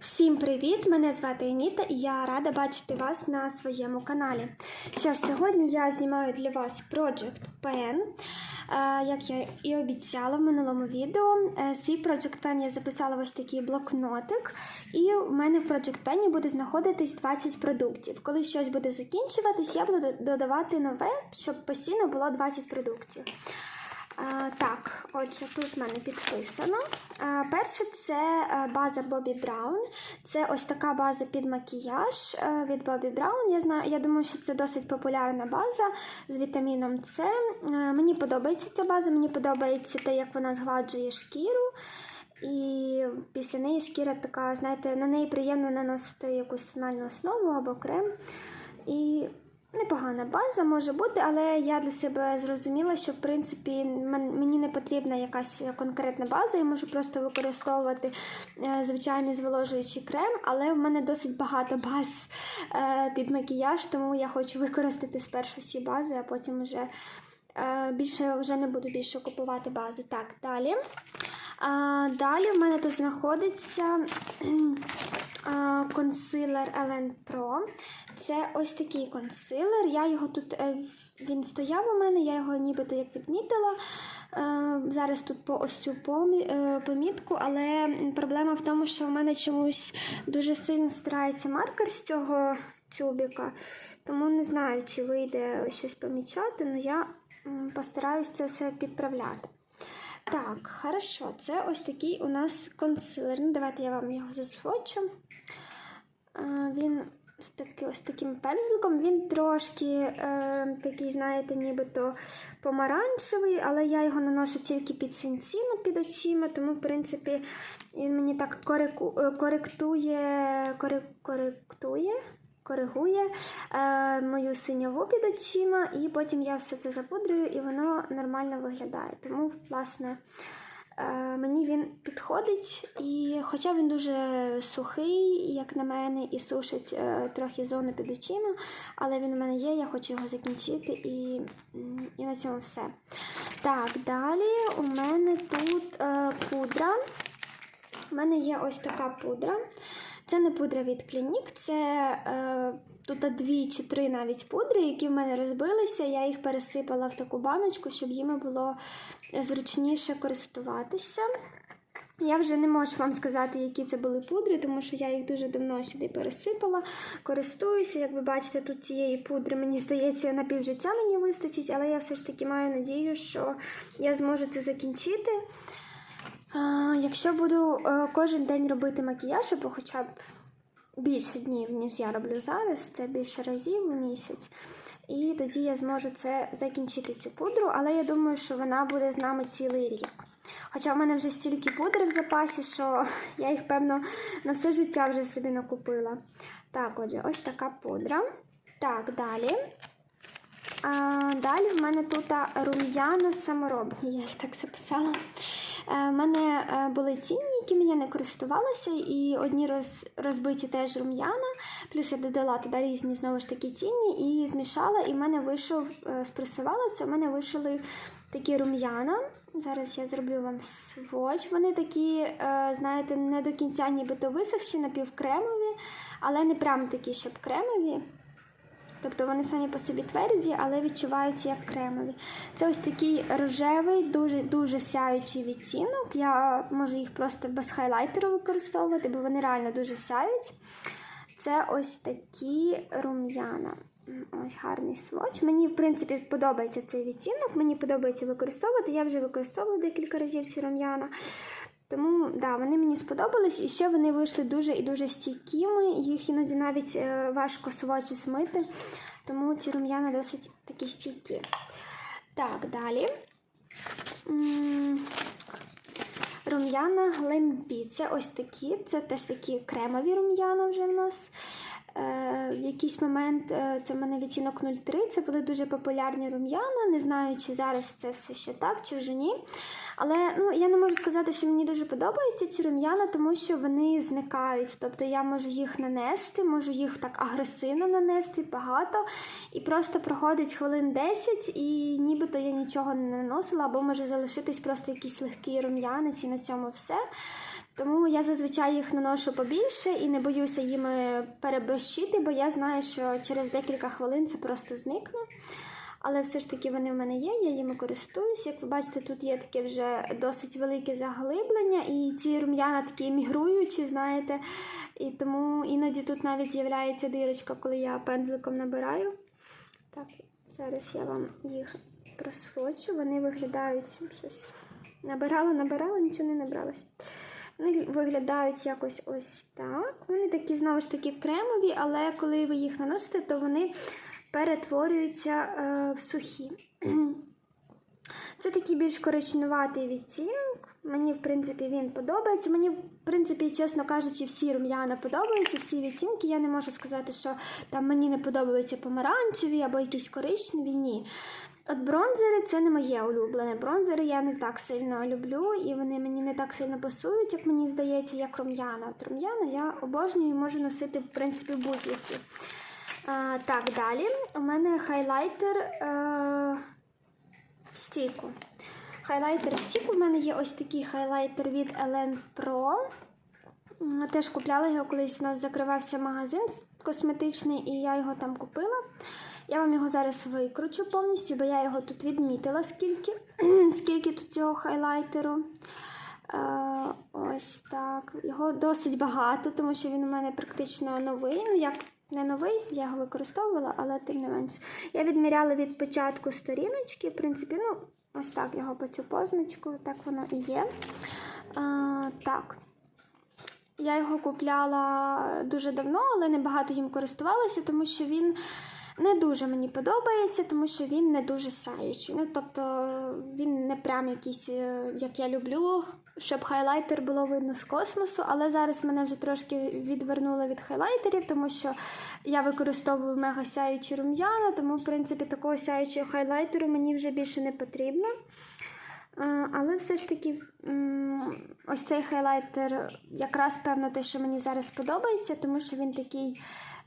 Всім привіт! Мене звати Аніта і я рада бачити вас на своєму каналі. Що ж, сьогодні я знімаю для вас Project Pen. Е, Як я і обіцяла в минулому відео, е, свій Project Pen я записала ось такий блокнотик, і в мене в Project Pen буде знаходитись 20 продуктів. Коли щось буде закінчуватись, я буду додавати нове, щоб постійно було 20 продуктів. Так, отже, тут в мене підписано. Перше це е, база Bobbi Brown. Це ось така база під макіяж е, від Bobbi Brown. Я знаю, я думаю, що це досить популярна база з вітаміном С. Е, Мені подобається ця база, мені подобається те, як вона згладжує шкіру. І після неї шкіра така, знаєте, на неї приємно наносити якусь тональну основу або крем. І Непогана база може бути, але я для себе зрозуміла, що в принципі мені не потрібна якась конкретна база, я можу просто використовувати е, звичайний зволожуючий крем, але в мене досить багато баз е, під макіяж, тому я хочу використати спершу всі бази, а потім вже е, більше вже не буду більше купувати бази. Так, далі. Далі в мене тут знаходиться консилер Ellen Pro. Це ось такий консилер. Я його тут е, він стояв у мене, я його нібито як відмітила. Е, Зараз тут по ось цю е, помітку, але проблема в тому, що в мене чомусь дуже сильно стирається маркер з цього тюбіка, тому не знаю, чи вийде щось помічати, але я м, постараюсь це все підправляти. Так, хорошо, це ось такий у нас консилер. Ну, давайте я вам його засвочу. Він з таки, ось таким пензликом. Він трошки е, такий, знаєте, нібито помаранчевий, але я його наношу тільки під синцину під очима, тому, в принципі, він мені так корику, е, коректує, коректує. Коригує е, мою синяву під очима, і потім я все це запудрюю, і воно нормально виглядає. Тому, власне, е, мені він підходить, і хоча він дуже сухий, як на мене, і сушить е, трохи зону під очима, але він у мене є, я хочу його закінчити, і, і на цьому все. Так, далі у мене тут е, пудра. У мене є ось така пудра. Це не пудра від Clinique, це е, тут дві чи три навіть пудри, які в мене розбилися. Я їх пересипала в таку баночку, щоб їми було зручніше користуватися. Я вже не можу вам сказати, які це були пудри, тому що я їх дуже давно сюди пересипала, користуюся. Як ви бачите, тут цієї пудри, мені здається, на півжиття мені вистачить, але я все ж таки маю надію, що я зможу це закінчити. А, Якщо буду е, кожен день робити макіяж, або хоча б більше днів, ніж я роблю зараз, це більше разів у місяць. І тоді я зможу це закінчити цю пудру, але я думаю, що вона буде з нами цілий рік. Хоча в мене вже стільки пудри в запасі, що я їх, певно, на все життя вже собі накупила. Так, отже, ось така пудра. Так, далі. Далі в мене тут рум'яна саморобні, я їх так записала. Е, У мене е, були тіні, які я не користувалася, і одні роз, розбиті теж рум'яна. Плюс я додала туди різні знову ж таки тіні і змішала, і в мене вийшов, е, спресувала це, в мене вийшли такі рум'яна. Зараз я зроблю вам сводч. Вони такі, е, знаєте, не до кінця нібито висохші, напівкремові, але не прям такі, щоб кремові. Тобто вони самі по собі тверді, але відчуваються як кремові. Це ось такий рожевий, дуже дуже сяючий відтінок. Я можу їх просто без хайлайтеру використовувати, бо вони реально дуже сяють. Це ось такі рум'яна. Ось гарний сводч. Мені, в принципі, подобається цей відтінок, мені подобається використовувати. Я вже використовувала декілька разів ці рум'яна. Тому да, вони мені сподобались, і ще вони вийшли дуже і дуже стійкими. Їх іноді навіть е, важко свочі смити, тому ці рум'яна досить такі стійкі. Так, далі. Рум'яна Глембі. Це ось такі, це теж такі кремові рум'яна вже в нас. Е, в якийсь момент е, це в мене відтінок 03, це були дуже популярні рум'яна. Не знаю, чи зараз це все ще так, чи вже ні. Але ну, я не можу сказати, що мені дуже подобаються ці рум'яна, тому що вони зникають. Тобто я можу їх нанести, можу їх так агресивно нанести, багато, і просто проходить хвилин 10, і нібито я нічого не наносила, або може залишитись просто якийсь легкий рум'янець, і на цьому все. Тому я зазвичай їх наношу побільше і не боюся їми переборщити, бо я знаю, що через декілька хвилин це просто зникне. Але все ж таки вони в мене є, я їми користуюсь. Як ви бачите, тут є таке вже досить велике заглиблення, і ці рум'яна такі мігруючі, знаєте. І тому іноді тут навіть з'являється дирочка, коли я пензликом набираю. Так, зараз я вам їх просвочу. Вони виглядають щось. Набирала, набирала, нічого не набралось. Вони виглядають якось ось так. Вони такі, знову ж таки, кремові, але коли ви їх наносите, то вони перетворюються е, в сухі. Це такий більш коричневатий відтінок. Мені, в принципі, він подобається. Мені, в принципі, чесно кажучи, всі рум'яна подобаються, всі відтінки. Я не можу сказати, що там мені не подобаються помаранчеві або якісь коричневі. Ні. От бронзери це не моє улюблене. Бронзери я не так сильно люблю, і вони мені не так сильно пасують, як мені здається, як рум'яна. От рум'яна я обожнюю і можу носити, в принципі, будь-які. А, так, далі. У мене хайлайтер е, в стіку. Хайлайтер в стіку. У мене є ось такий хайлайтер від Elen Pro. Теж купляла його колись. У нас закривався магазин косметичний, і я його там купила. Я вам його зараз викручу повністю, бо я його тут відмітила, скільки, скільки тут цього хайлайтеру. Е, ось так. Його досить багато, тому що він у мене практично новий. Ну, як не новий, я його використовувала, але тим не менш. Я відміряла від початку сторіночки, в принципі, ну, ось так його по цю позначку, так воно і є. Е, так. Я його купляла дуже давно, але не багато їм користувалася, тому що він не дуже мені подобається, тому що він не дуже сяючий. Ну, тобто він не прям якийсь, е, як я люблю, щоб хайлайтер було видно з космосу. Але зараз мене вже трошки відвернуло від хайлайтерів, тому що я використовую мега сяючі рум'яна, тому, в принципі, такого сяючого хайлайтеру мені вже більше не потрібно. Е, Але все ж таки, ось цей хайлайтер якраз певно те, що мені зараз подобається, тому що він такий.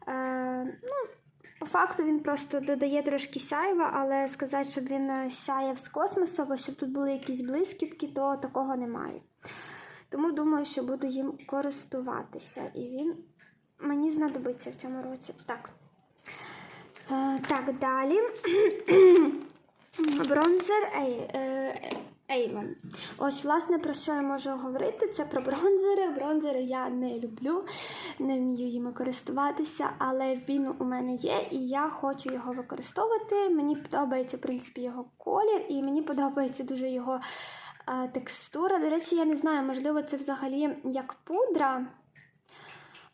Е, ну, по факту він просто додає трошки сяйва, але сказати, щоб він е, сяяв з космосу, або щоб тут були якісь блискітки, то такого немає. Тому думаю, що буду їм користуватися. І він мені знадобиться в цьому році. Так. Е, так, далі. Бронзер е, Avon. Ось, власне, про що я можу говорити? Це про бронзери. Бронзери я не люблю, не вмію їми користуватися, але він у мене є, і я хочу його використовувати. Мені подобається, в принципі, його колір, і мені подобається дуже його е, текстура. До речі, я не знаю, можливо, це взагалі як пудра.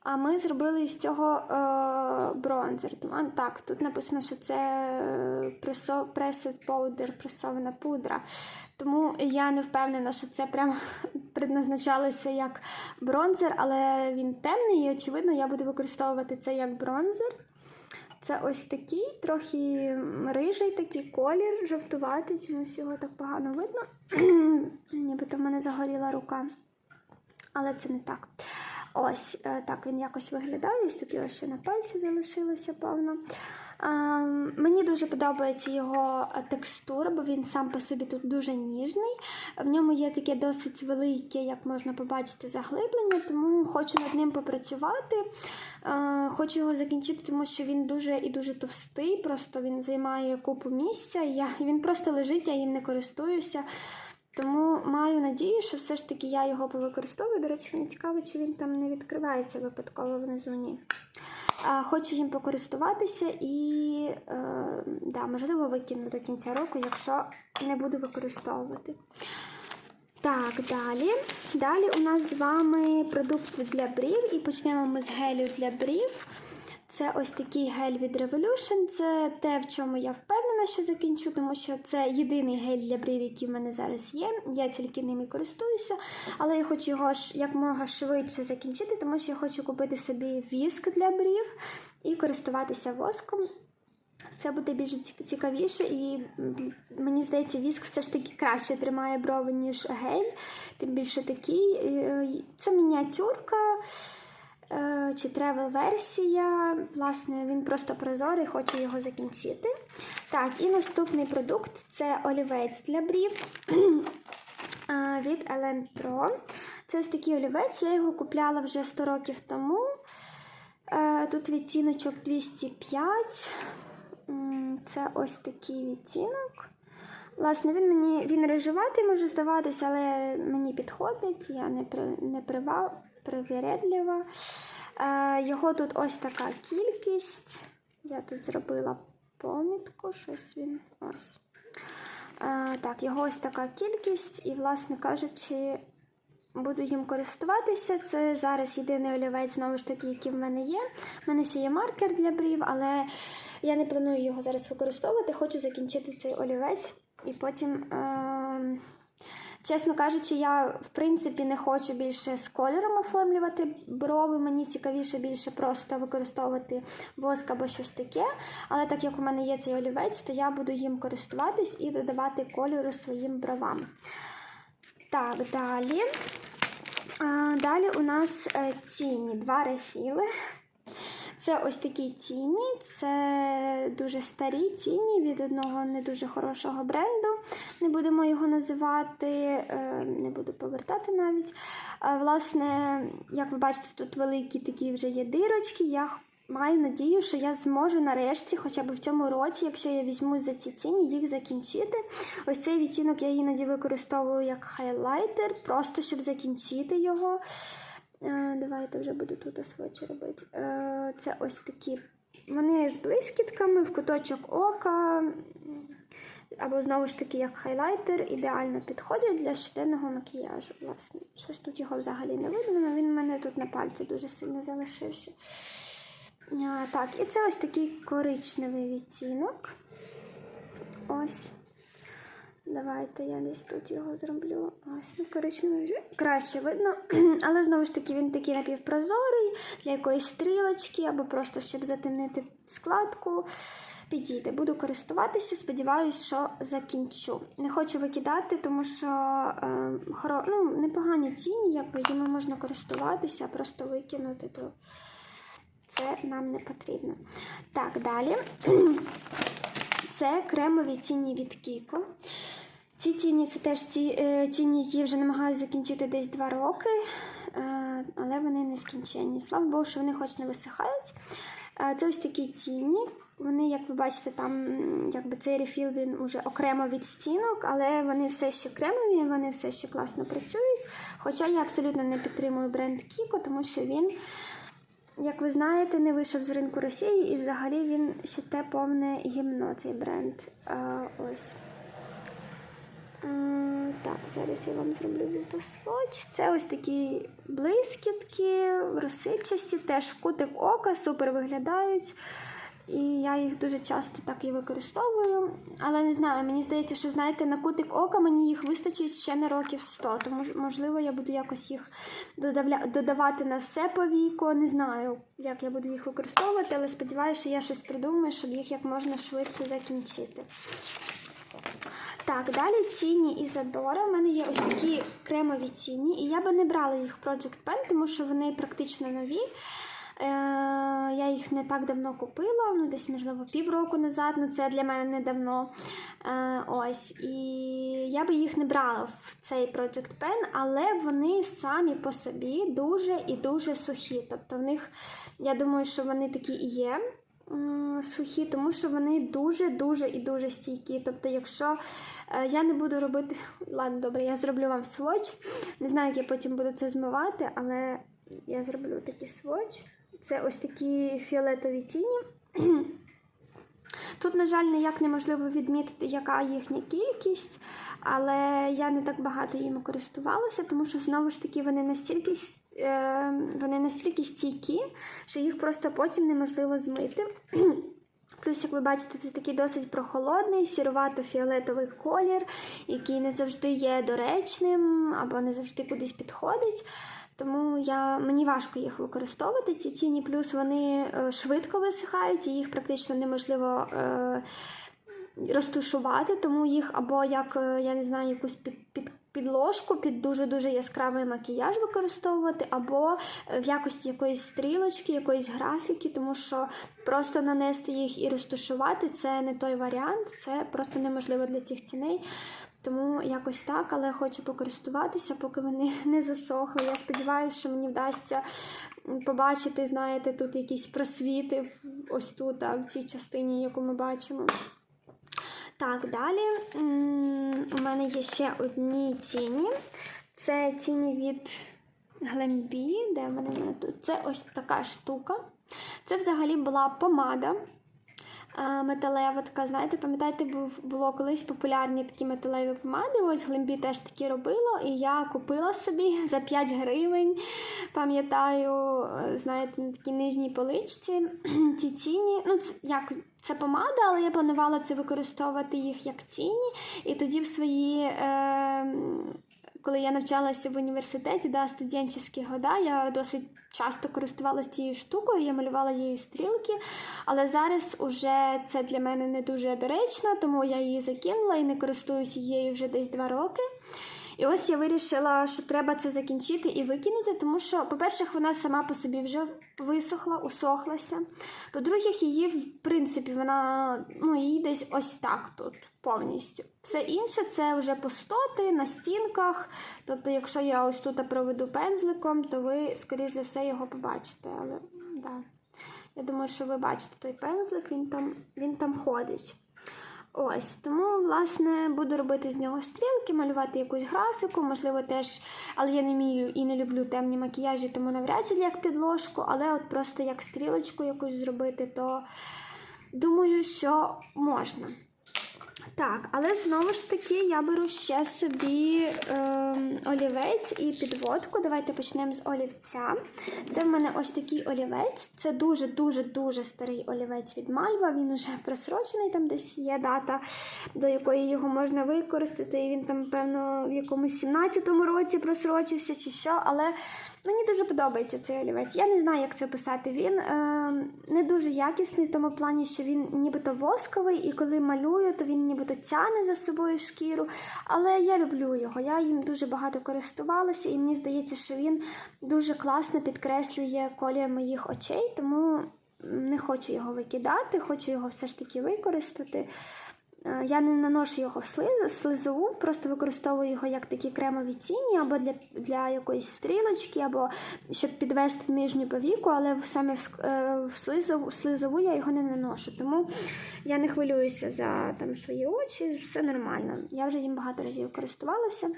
А ми зробили з цього е, бронзер. А, так, тут написано, що це е, пресо, pressed powder, пресована пудра. Тому я не впевнена, що це прямо предназначалося як бронзер, але він темний і, очевидно, я буду використовувати це як бронзер. Це ось такий, трохи рижий такий колір, жовтуватий, чомусь його так погано видно. Нібито в мене загоріла рука. Але це не так. Ось е, так він якось виглядає. Ось тут його ще на пальці залишилося, певно. Мені дуже подобається його е, текстура, бо він сам по собі тут дуже ніжний. В ньому є таке досить велике, як можна побачити, заглиблення, тому хочу над ним попрацювати. Е, хочу його закінчити, тому що він дуже і дуже товстий, просто він займає купу місця. Я, він просто лежить, я їм не користуюся. Тому маю надію, що все ж таки я його повикористовую. До речі, мені цікаво, чи він там не відкривається випадково внизу. Ні. Хочу їм покористуватися і, е, да, можливо, викину до кінця року, якщо не буду використовувати. Так, далі. Далі у нас з вами продукт для брів, і почнемо ми з гелю для брів. Це ось такий гель від Revolution. Це те, в чому я впевнена, що закінчу, тому що це єдиний гель для брів, який в мене зараз є. Я тільки ним і користуюся, але я хочу його якмога швидше закінчити, тому що я хочу купити собі віск для брів і користуватися воском. Це буде більш цікавіше, і мені здається, віск все ж таки краще тримає брови, ніж гель. Тим більше такий. Е, Це мініатюрка чи тревел-версія. Власне, він просто прозорий, хочу його закінчити. Так, і наступний продукт це олівець для брів е, від Elen Pro. Це ось такий олівець, я його купляла вже 100 років тому. Е, Тут відтіночок 205. Це ось такий відтінок. Власне, він мені він рижуватий може здаватися, але мені підходить, я не, при, не прива, привередлива. Е, його тут ось така кількість. Я тут зробила помітку, щось він ось. Е, так, його ось така кількість, і, власне кажучи, буду їм користуватися. Це зараз єдиний олівець, знову ж таки, який в мене є. У мене ще є маркер для брів, але я не планую його зараз використовувати. Хочу закінчити цей олівець і потім. Е- Чесно кажучи, я в принципі не хочу більше з кольором оформлювати брови. Мені цікавіше більше просто використовувати воск або щось таке. Але так як у мене є цей олівець, то я буду їм користуватись і додавати кольору своїм бровам. Так, далі. Далі у нас е, тіні, два рефіли. Це ось такі тіні, це дуже старі тіні від одного не дуже хорошого бренду. Не будемо його називати, е, не буду повертати навіть. Е, Власне, як ви бачите, тут великі такі вже є дирочки. Я маю надію, що я зможу нарешті, хоча б в цьому році, якщо я візьму за ці тіні, їх закінчити. Ось цей відтінок я іноді використовую як хайлайтер, просто щоб закінчити його. Е, Давайте вже буду тут освочі робити. Е, Це ось такі. Вони з блискітками в куточок ока. Або знову ж таки, як хайлайтер, ідеально підходять для щоденного макіяжу. Власне, щось тут його взагалі не видно, але він у мене тут на пальці дуже сильно залишився. А, так, і це ось такий коричневий відтінок. Ось. Давайте я десь тут його зроблю. Ось, ну, коричневий краще видно. Але знову ж таки, він такий напівпрозорий для якоїсь стрілочки, або просто щоб затемнити складку. Підійде, буду користуватися, сподіваюся, що закінчу. Не хочу викидати, тому що е, хоро... ну, непогані тіні, якби їми можна користуватися, просто викинути, то це нам не потрібно. Так, далі. Це кремові тіні від Кіко. Ці тіні це теж ті е, тіні, які вже намагаюся закінчити десь 2 роки, е, але вони не скінчені. Слава Богу, що вони хоч не висихають. Е, це ось такі тіні. Вони, як ви бачите, там якби цей рефіл він уже окремо від стінок, але вони все ще кремові, вони все ще класно працюють. Хоча я абсолютно не підтримую бренд Кіко, тому що він, як ви знаєте, не вийшов з ринку Росії і взагалі він ще те повне гімно, цей бренд. А, ось. А, Так, зараз я вам зроблю лютосвоч. Це ось такі блискітки, розсипчасті, теж в кутик ока, супер виглядають. І я їх дуже часто так і використовую. Але не знаю, мені здається, що знаєте, на кутик ока мені їх вистачить ще на років 100. Тому можливо я буду якось їх додавля... додавати на все по віку. Не знаю, як я буду їх використовувати, але сподіваюся, що я щось придумаю, щоб їх як можна швидше закінчити. Так, далі тіні Ізадора. У мене є ось такі кремові тіні, і я би не брала їх в Project Pen, тому що вони практично нові. Е, я їх не так давно купила, ну десь, можливо, півроку назад, ну це для мене не давно. Е, ось. І я би їх не брала в цей Project Pen, але вони самі по собі дуже і дуже сухі. Тобто в них, я думаю, що вони такі і є сухі, тому що вони дуже-дуже і дуже стійкі. Тобто, якщо е, я не буду робити. Ладно, добре, я зроблю вам сводч. Не знаю, як я потім буду це змивати, але я зроблю такий сводч. Це ось такі фіолетові тіні. Тут, на жаль, ніяк неможливо відмітити, яка їхня кількість, але я не так багато їм користувалася, тому що знову ж таки вони настільки, е, вони настільки стійкі, що їх просто потім неможливо змити. Плюс, як ви бачите, це такий досить прохолодний, сірувато-фіолетовий колір, який не завжди є доречним або не завжди кудись підходить. Тому я, мені важко їх використовувати, ці тіні, плюс вони е, швидко висихають, і їх практично неможливо е, розтушувати, тому їх або як, е, я не знаю, якусь під, під, підложку під дуже-дуже яскравий макіяж використовувати, або е, в якості якоїсь стрілочки, якоїсь графіки, тому що просто нанести їх і розтушувати це не той варіант, це просто неможливо для цих ціней. Тому якось так, але хочу покористуватися, поки вони не засохли. Я сподіваюся, що мені вдасться побачити, знаєте, тут якісь просвіти ось тут, а, в цій частині, яку ми бачимо. Так, далі у мене є ще одні тіні. Це тіні від Глембі. Де вона тут? Це ось така штука. Це взагалі була помада. Е, Металева така, знаєте, пам'ятаєте, було колись популярні такі металеві помади. Ось Глембі теж такі робило, і я купила собі за 5 гривень. Пам'ятаю, е, знаєте, на такій нижній поличці ті тіні. Ну, це як це помада, але я планувала це використовувати їх як тіні. І тоді в свої. Е, коли я навчалася в університеті, да, студентські года, я досить часто користувалася цією штукою, я малювала її стрілки, але зараз уже це для мене не дуже доречно, тому я її закинула і не користуюся її вже десь два роки. І ось я вирішила, що треба це закінчити і викинути, тому що, по-перше, вона сама по собі вже висохла, усохлася. По-друге, її, в принципі, вона ну, її десь ось так тут повністю. Все інше це вже пустоти на стінках. Тобто, якщо я ось тут проведу пензликом, то ви, скоріш за все, його побачите. Але да. я думаю, що ви бачите той пензлик, він там, він там ходить. Ось, тому, власне, буду робити з нього стрілки, малювати якусь графіку, можливо, теж, але я не вмію і не люблю темні макіяжі, тому навряд чи як підложку, але от просто як стрілочку якусь зробити, то думаю, що можна. Так, але знову ж таки я беру ще собі ем, олівець і підводку. Давайте почнемо з олівця. Це в мене ось такий олівець. Це дуже-дуже-дуже старий олівець від Мальва. Він уже просрочений, там десь є дата, до якої його можна використати. І він там, певно, в якомусь 17-му році просрочився чи що. Але мені дуже подобається цей олівець. Я не знаю, як це писати. Він е, не дуже якісний в тому плані, що він нібито восковий, і коли малюю, то він нібито тягне за собою шкіру. Але я люблю його. Я їм дуже багато користувалася, і мені здається, що він дуже класно підкреслює колір моїх очей, тому не хочу його викидати, хочу його все ж таки використати. Е, Я не наношу його в слиз, слизову, просто використовую його як такі кремові тіні, або для, для якоїсь стрілочки, або щоб підвести нижню повіку, але саме в, е, в, слизову, слизову я його не наношу. Тому я не хвилююся за там, свої очі, все нормально. Я вже їм багато разів користувалася.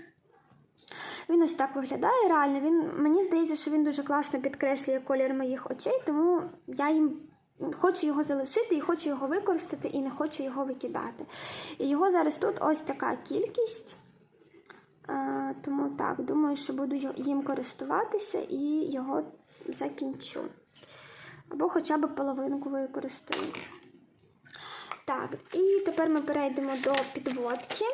Він ось так виглядає реально. Він, мені здається, що він дуже класно підкреслює колір моїх очей, тому я їм хочу його залишити і хочу його використати, і не хочу його викидати. І його зараз тут ось така кількість. Е, тому так, думаю, що буду їм користуватися і його закінчу. Або хоча б половинку використаю. Так, і тепер ми перейдемо до підводки.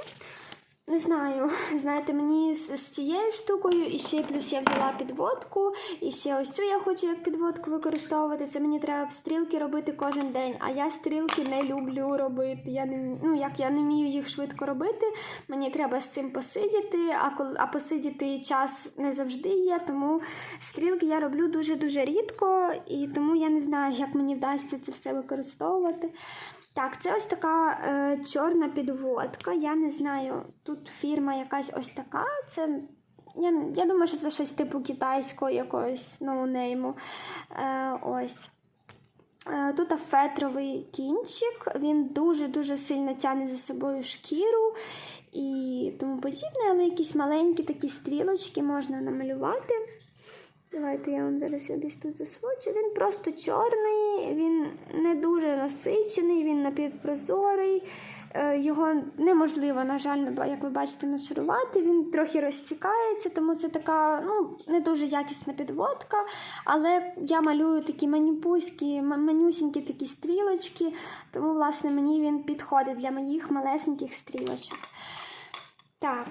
Не знаю, знаєте, мені з, з цією штукою, і ще плюс я взяла підводку, і ще ось цю я хочу як підводку використовувати. Це мені треба стрілки робити кожен день. А я стрілки не люблю робити. Я не ну, як я не вмію їх швидко робити, мені треба з цим посидіти, а коли а посидіти час не завжди є. Тому стрілки я роблю дуже-дуже рідко, і тому я не знаю, як мені вдасться це все використовувати. Так, це ось така е, чорна підводка. Я не знаю, тут фірма якась ось така. Це, я, я думаю, що це щось типу китайського якогось ноунейму. Е, ось. Е, Тут фетровий кінчик, він дуже-дуже сильно тягне за собою шкіру і тому подібне, але якісь маленькі такі стрілочки можна намалювати. Давайте я вам зараз його тут засвочу. Він просто чорний, він не дуже насичений, він напівпрозорий. Е, Його неможливо, на жаль, як ви бачите, нашарувати. Він трохи розтікається, тому це така ну, не дуже якісна підводка. Але я малюю такі манюпуські, м- манюсінькі такі стрілочки, тому, власне, мені він підходить для моїх малесеньких стрілочок. Так,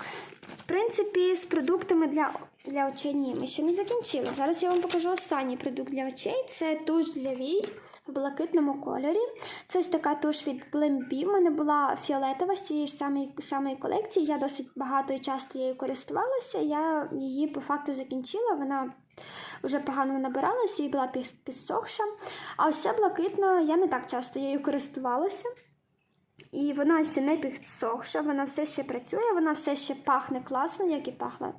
в принципі, з продуктами для, для очей ні, ми ще не закінчили. Зараз я вам покажу останній продукт для очей. Це туш для вій в блакитному кольорі. Це ось така туш від Glambi. У мене була фіолетова з цієї ж самої, самої колекції. Я досить багато і часто її користувалася. Я її по факту закінчила. Вона вже погано набиралася і була підсохша. А ось ця блакитна, я не так часто її користувалася. І вона ще не підсохша, вона все ще працює, вона все ще пахне класно, як і пахла.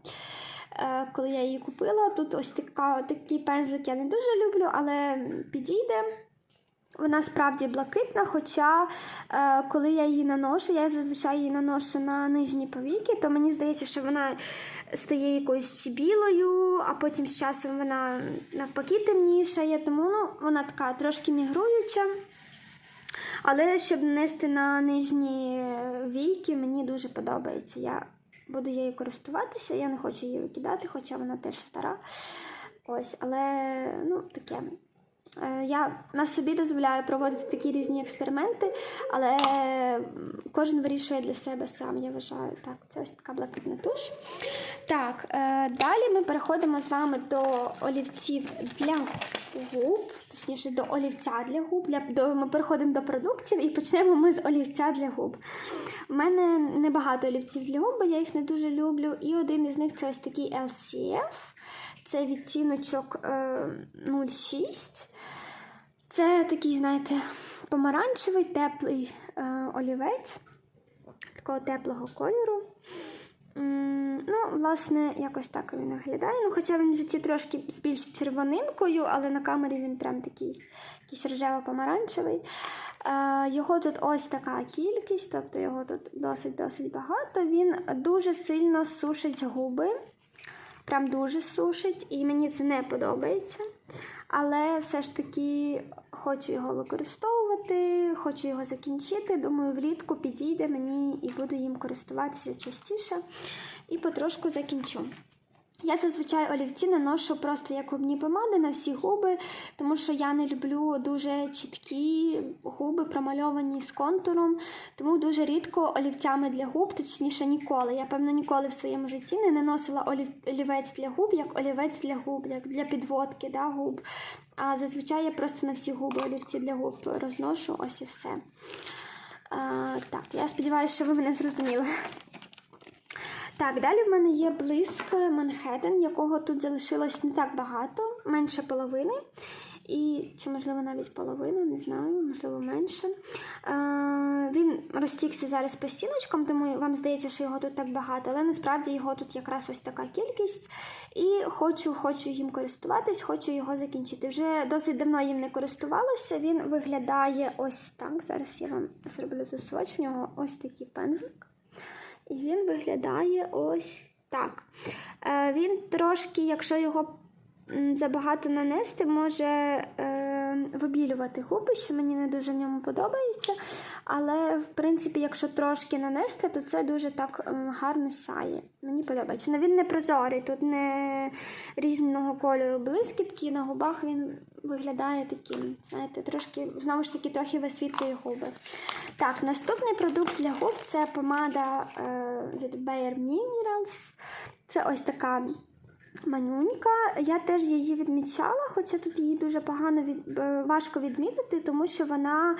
Е, Коли я її купила, тут ось така, такий пензлик я не дуже люблю, але підійде. Вона справді блакитна, хоча е, коли я її наношу, я зазвичай її наношу на нижні повіки, то мені здається, що вона стає якоюсь чи білою, а потім з часом вона навпаки темнішає, тому ну, вона така трошки мігруюча. Але щоб нанести на нижні війки, мені дуже подобається. Я буду її користуватися, я не хочу її викидати, хоча вона теж стара. Ось, але ну, таке. Е, Я на собі дозволяю проводити такі різні експерименти, але кожен вирішує для себе сам, я вважаю. Так, це ось така блакитна туш. Так, е, далі ми переходимо з вами до олівців для губ, точніше до олівця для губ. Для, до, ми переходимо до продуктів і почнемо ми з олівця для губ. У мене небагато олівців для губ, бо я їх не дуже люблю. І один із них це ось такий LCF. Це відтіночок е, 06. Це такий, знаєте, помаранчевий, теплий е, олівець такого теплого кольору. Ну, власне, якось так він виглядає. Ну, хоча він в житті трошки з більш червонинкою, але на камері він прям такий якийсь рожево-помаранчевий. Е, його тут ось така кількість, тобто його тут досить-досить багато. Він дуже сильно сушить губи. Прям дуже сушить, і мені це не подобається. Але все ж таки хочу його використовувати, хочу його закінчити. Думаю, влітку підійде мені і буду їм користуватися частіше. І потрошку закінчу. Я зазвичай олівці наношу просто як губні помади на всі губи, тому що я не люблю дуже чіткі губи, промальовані з контуром. Тому дуже рідко олівцями для губ, точніше ніколи. Я, певно, ніколи в своєму житті не наносила олів... олівець для губ, як олівець для губ, як для підводки да, губ. А зазвичай я просто на всі губи олівці для губ розношу, ось і все. А, так, я сподіваюся, що ви мене зрозуміли. Так, далі в мене є блиск Манхеттен, якого тут залишилось не так багато, менше половини. І, чи, можливо, навіть половину, не знаю, можливо, менше. Е, він розтікся зараз по стіночкам, тому вам здається, що його тут так багато, але насправді його тут якраз ось така кількість. І хочу, хочу їм користуватись, хочу його закінчити. Вже досить давно їм не користувалася. Він виглядає ось так. Зараз я вам зроблю зусоч. У нього ось такий пензлик. І він виглядає ось так. Е, він трошки, якщо його забагато нанести, може е, вибілювати губи, що мені не дуже в ньому подобається. Але, в принципі, якщо трошки нанести, то це дуже так ем, гарно сяє. Мені подобається. Ну він не прозорий, тут не різного кольору блискітки, на губах він виглядає таким, знаєте, трошки, знову ж таки, трохи висвітлює губи. Так, наступний продукт для губ це помада е, від Bayer Minerals. Це ось така манюнька. Я теж її відмічала, хоча тут її дуже погано від, е, важко відмітити, тому що вона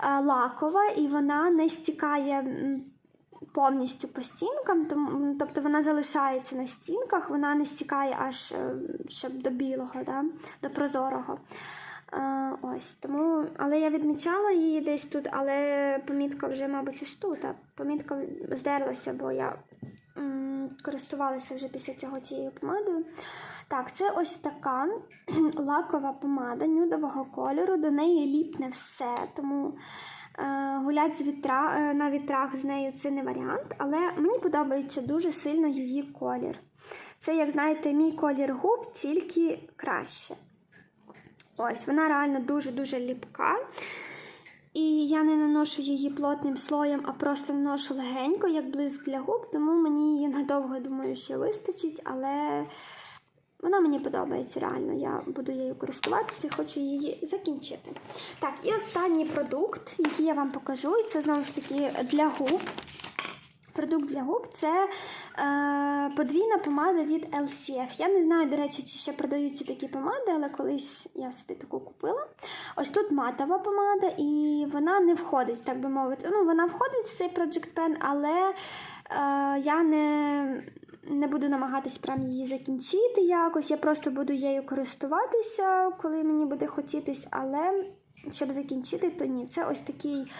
е, лакова і вона не стікає. Повністю по стінкам, тобто вона залишається на стінках, вона не стікає аж е, щоб до білого, да? до прозорого. Ось тому, але я відмічала її десь тут, але помітка вже, мабуть, ось тут. Помітка здерлася, бо я користувалася вже після цього цією помадою. Так, це ось така лакова помада нюдового кольору. До неї ліпне все, тому е, гулять з вітра, е, на вітрах з нею це не варіант, але мені подобається дуже сильно її колір. Це, як знаєте, мій колір губ, тільки краще. Ось, вона реально дуже-дуже ліпка. І я не наношу її плотним слоєм, а просто наношу легенько, як блиск для губ, тому мені її надовго, думаю, ще вистачить, але вона мені подобається реально. Я буду її користуватися, хочу її закінчити. Так, і останній продукт, який я вам покажу, і це знову ж таки для губ. Продукт для губ це е, подвійна помада від LCF. Я не знаю, до речі, чи ще продаються такі помади, але колись я собі таку купила. Ось тут матова помада, і вона не входить, так би мовити. Ну, вона входить в цей Project Pen, але е, я не, не буду намагатись прям її закінчити якось. Я просто буду нею користуватися, коли мені буде хотітись, але щоб закінчити, то ні. Це ось такий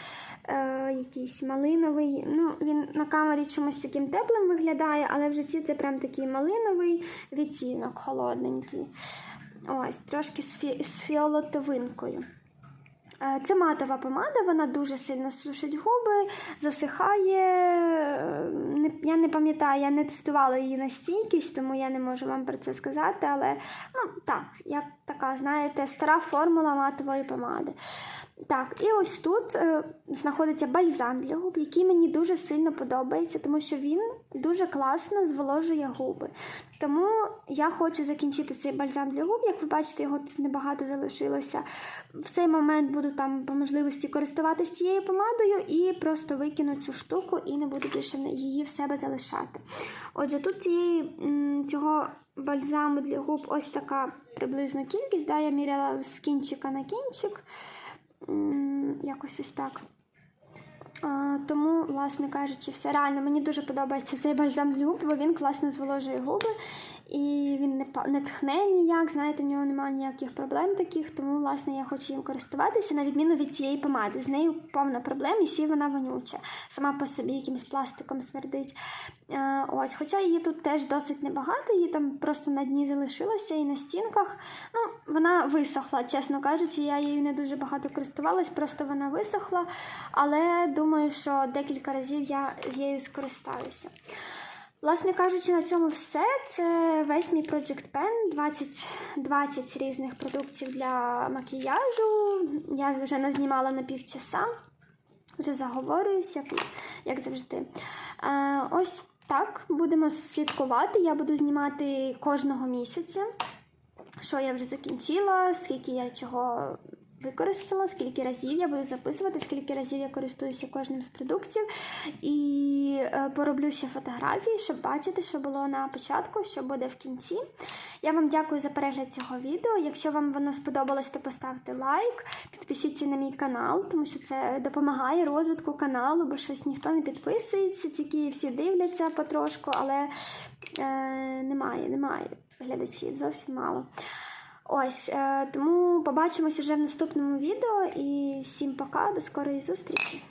е, якийсь малиновий. Ну, він на камері чомусь таким теплим виглядає, але в житті це прям такий малиновий відтінок, холодненький. Ось, трошки з, фі- з фіолетовинкою. Це матова помада, вона дуже сильно сушить губи, засихає. Е, Я не пам'ятаю, я не тестувала її на стійкість, тому я не можу вам про це сказати. Але ну так, як така, знаєте, стара формула матової помади. Так, і ось тут е, знаходиться бальзам для губ, який мені дуже сильно подобається, тому що він дуже класно зволожує губи. Тому я хочу закінчити цей бальзам для губ. Як ви бачите, його тут небагато залишилося. В цей момент буду там по можливості користуватися цією помадою і просто викину цю штуку і не буду більше її в себе залишати. Отже, тут цієї, цього бальзаму для губ ось така приблизно кількість. Да, я міряла з кінчика на кінчик. Якось ось так. Тому, власне кажучи, все реально. Мені дуже подобається цей бальзам губ, бо він класно зволожує губи і він не, не тхне ніяк. Знаєте, в нього немає ніяких проблем таких, тому власне я хочу їм користуватися на відміну від цієї помади. З нею повна проблем, і ще й вона вонюча. Сама по собі якимось пластиком смердить. Е, ось, хоча її тут теж досить небагато, її там просто на дні залишилося і на стінках. Ну, вона висохла, чесно кажучи, я її не дуже багато користувалась, просто вона висохла. Але думаю, що декілька разів я нею скористаюся. Власне кажучи, на цьому все. Це весь мій Project Pen, 20, 20 різних продуктів для макіяжу. Я вже назнімала на півчаса, вже заговорююся, як, завжди. Е, ось так, будемо слідкувати. Я буду знімати кожного місяця, що я вже закінчила, скільки я чого використала, скільки разів я буду записувати, скільки разів я користуюся кожним з продуктів. І е, пороблю ще фотографії, щоб бачити, що було на початку, що буде в кінці. Я вам дякую за перегляд цього відео. Якщо вам воно сподобалось, то поставте лайк, підпишіться на мій канал, тому що це допомагає розвитку каналу, бо щось ніхто не підписується, тільки всі дивляться потрошку, але е, немає, немає глядачів, зовсім мало. Ось, е, тому побачимося вже в наступному відео і всім пока, до скорої зустрічі!